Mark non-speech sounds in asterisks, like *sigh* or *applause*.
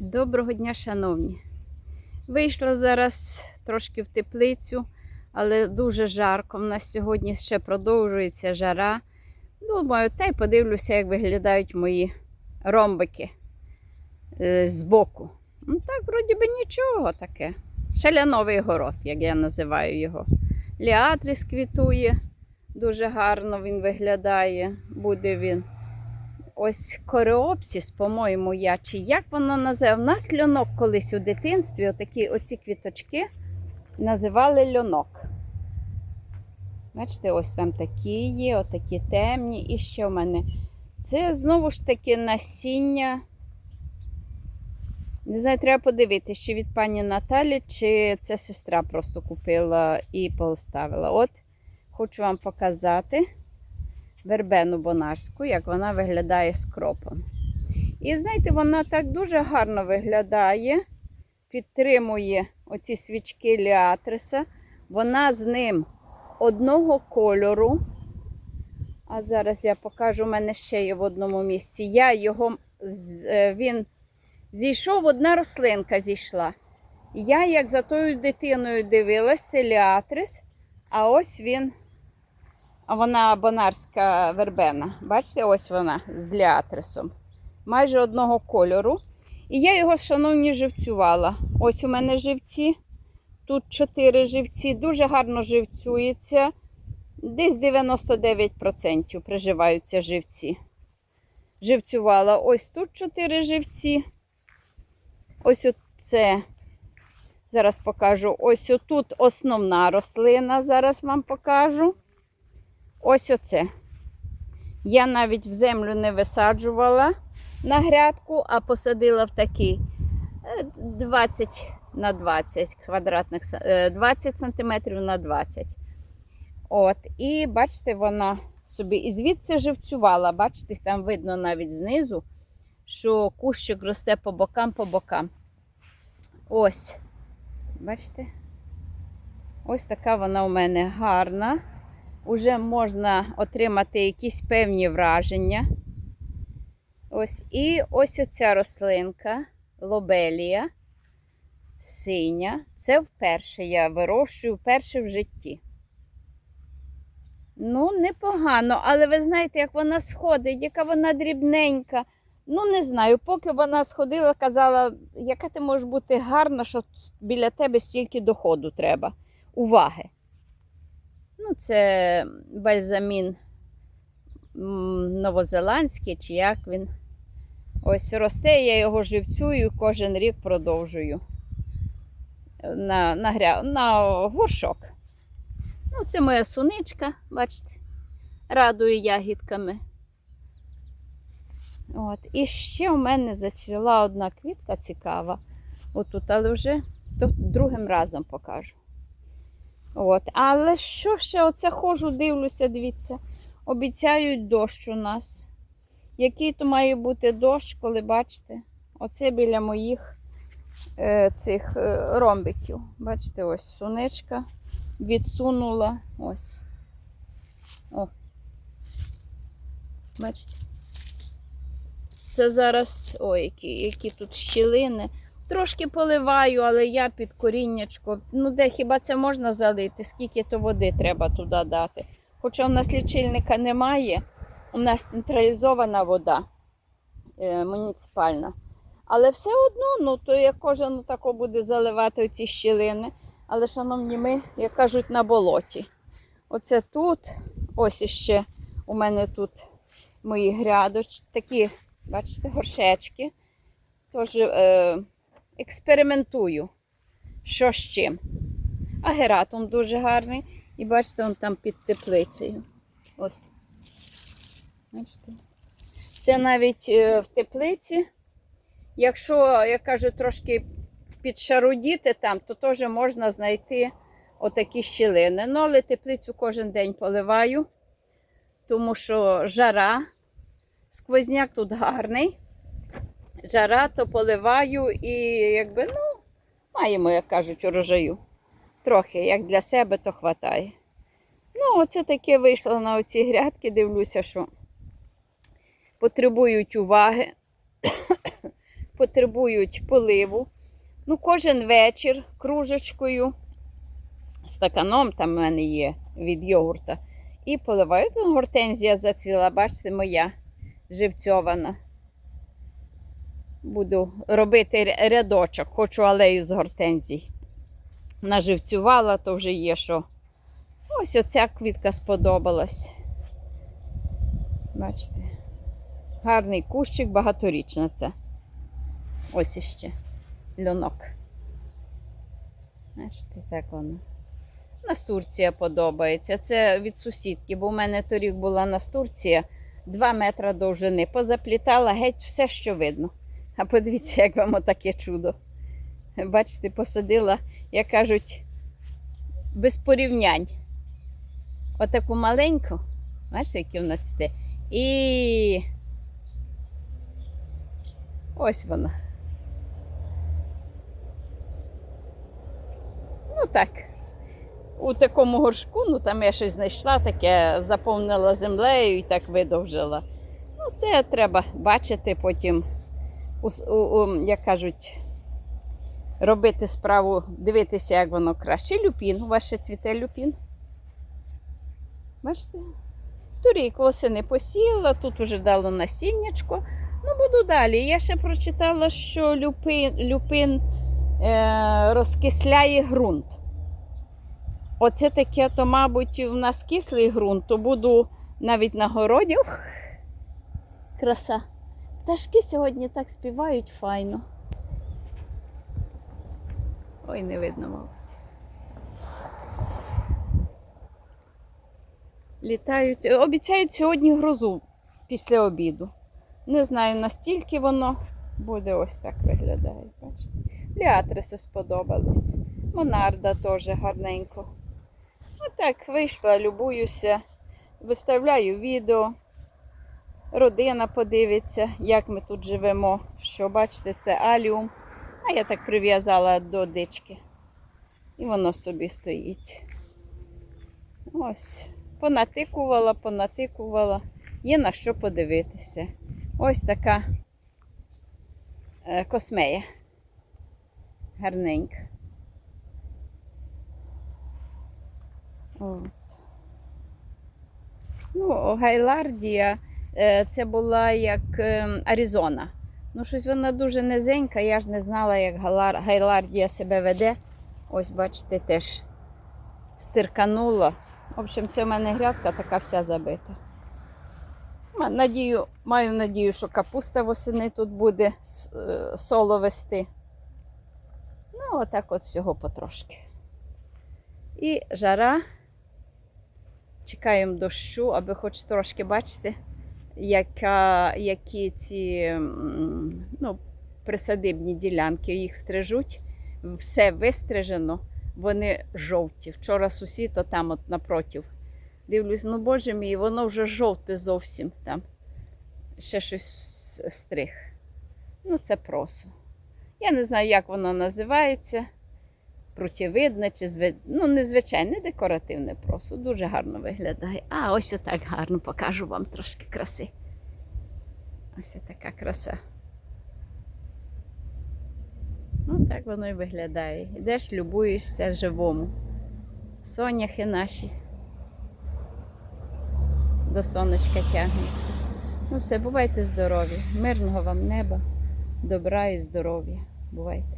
Доброго дня, шановні. Вийшла зараз трошки в теплицю, але дуже жарко. У нас сьогодні ще продовжується жара. Думаю, та й подивлюся, як виглядають мої ромбики е, збоку. Ну так, вроді би нічого таке. Шаляновий город, як я називаю його. Ліатрис квітує, дуже гарно він виглядає, буде він. Ось кореопсіс, по-моєму, я чи як воно називає. У нас льонок колись у дитинстві, отакі оці квіточки називали льонок. Бачите, ось там такі є, отакі темні. І ще в мене. Це знову ж таки насіння. Не знаю, треба подивитися, чи від пані Наталі, чи це сестра просто купила і поставила. От, хочу вам показати вербену бонарську, як вона виглядає з кропом. І знаєте, вона так дуже гарно виглядає, підтримує оці свічки ліатриса. Вона з ним одного кольору. А зараз я покажу, у мене ще є в одному місці. Я його, е, він зійшов, одна рослинка зійшла. Я, як за тою дитиною дивилась, це ліатрис, а ось він а вона бонарська вербена. Бачите, ось вона з ліатрисом. Майже одного кольору. І я його, шановні, живцювала. Ось у мене живці. Тут чотири живці. Дуже гарно живцюється. Десь 99% приживаються живці. Живцювала. Ось тут чотири живці. Ось це. Зараз покажу. Ось тут основна рослина. Зараз вам покажу. Ось оце. Я навіть в землю не висаджувала на грядку, а посадила в такий е, 20 на 20 квадратних е, 20 сантиметрів на 20. От, і бачите, вона собі і звідси живцювала. Бачите, там видно навіть знизу, що кущик росте по бокам, по бокам. Ось. Бачите? Ось така вона у мене гарна вже можна отримати якісь певні враження. Ось і ось оця рослинка, лобелія, синя. Це вперше я вирощую, вперше в житті. Ну, непогано, але ви знаєте, як вона сходить, яка вона дрібненька. Ну, не знаю, поки вона сходила, казала, яка ти можеш бути гарна, що біля тебе стільки доходу треба, уваги. Ну, це бальзамін новозеландський, чи як він. Ось росте, я його живцюю, кожен рік продовжую на, на, гря... на горшок. Ну, це моя суничка, бачите, радує ягідками. От. І ще у мене зацвіла одна квітка цікава. Отут, але вже другим разом покажу. От. Але що ще? Оце ходжу, дивлюся, дивіться. Обіцяють дощ у нас. Який то має бути дощ, коли бачите? Оце біля моїх е, цих е, ромбиків. Бачите, ось суничка відсунула. Ось. О. Бачите? Це зараз, ой, які, які тут щілини. Трошки поливаю, але я під коріннячко. Ну, де хіба це можна залити? Скільки то води треба туди дати? Хоча в нас лічильника немає, у нас централізована вода е, муніципальна. Але все одно, ну то як кожен тако буде заливати ці щілини. Але, шановні, ми, як кажуть, на болоті. Оце тут, ось іще у мене тут мої грядочки, такі, бачите, горшечки. Тож е, експериментую, що з чим. Агератум дуже гарний. І бачите, він там під теплицею. Ось. Бачите? Це навіть е, в теплиці. Якщо, я кажу, трошки підшарудіти там, то теж можна знайти отакі щілини. Ну, але теплицю кожен день поливаю, тому що жара, сквозняк тут гарний жара, то поливаю і якби, ну, маємо, як кажуть, урожаю. Трохи, як для себе, то хватає. Ну, оце таке вийшло на оці грядки, дивлюся, що потребують уваги. *coughs* потребують поливу. Ну, кожен вечір кружечкою, стаканом там в мене є від йогурта. І поливаю. Тут гортензія зацвіла, бачите, моя живцьована. Буду робити рядочок, хочу алею з гортензій. Наживцювала, то вже є що. Ось оця квітка сподобалась. Бачите. Гарний кущик, багаторічна це. Ось іще льонок. Бачите, так воно. Настурція подобається. Це від сусідки, бо в мене торік була настурція 2 метри довжини. Позаплітала геть все, що видно. А подивіться, як вам таке чудо. Бачите, посадила, як кажуть, без порівнянь. Отаку маленьку. Бачите, які вона цвіте. І ось вона. Ну так. У такому горшку, ну там я щось знайшла, таке заповнила землею і так видовжила. Ну, це треба бачити потім, у, у, як кажуть, робити справу, дивитися, як воно краще. Люпін. У вас ще цвіте люпін. Бачите? Торік восени посіяла, тут уже дало насіннячко. Ну, буду далі. Я ще прочитала, що люпин, люпин е, розкисляє ґрунт. Оце таке, то, мабуть, у нас кислий ґрунт, то буду навіть на городі. Ух, краса. Пташки сьогодні так співають файно. Ой, не видно, мабуть. Літають. Обіцяють сьогодні грозу після обіду. Не знаю, настільки воно буде ось так виглядає. Бачите? Ліатриси сподобались. Монарда теж гарненько. Отак вийшла, любуюся, виставляю відео. Родина подивиться, як ми тут живемо. Що бачите, це аліум. А я так прив'язала до дички. І воно собі стоїть. Ось. Понатикувала, понатикувала. Є на що подивитися. Ось така е, космея. Гарненька. От. Ну, Гайлардія це була як ем, Аризона. Ну, щось вона дуже низенька, я ж не знала, як Гайлардія себе веде. Ось, бачите, теж стирканула. В общем, це в мене грядка така вся забита. Надію, маю надію, що капуста восени тут буде е, соло вести. Ну, отак от всього потрошки. І жара. Чекаємо дощу, аби хоч трошки бачити, яка, які ці ну, присадибні ділянки їх стрижуть. Все вистрижено, вони жовті. Вчора сусід то там от напротив. Дивлюсь, ну боже мій, воно вже жовте зовсім там. Ще щось стриг. Ну, це просо. Я не знаю, як воно називається. Прутєвидне чи зви... ну, незвичайне, декоративне просо. Дуже гарно виглядає. А ось отак гарно покажу вам трошки краси. Ось така краса. Ну, так воно і виглядає. Йдеш, любуєшся живому. Соняхи наші. До сонечка тягнуться. Ну все, бувайте здорові. Мирного вам неба, добра і здоров'я. Бувайте.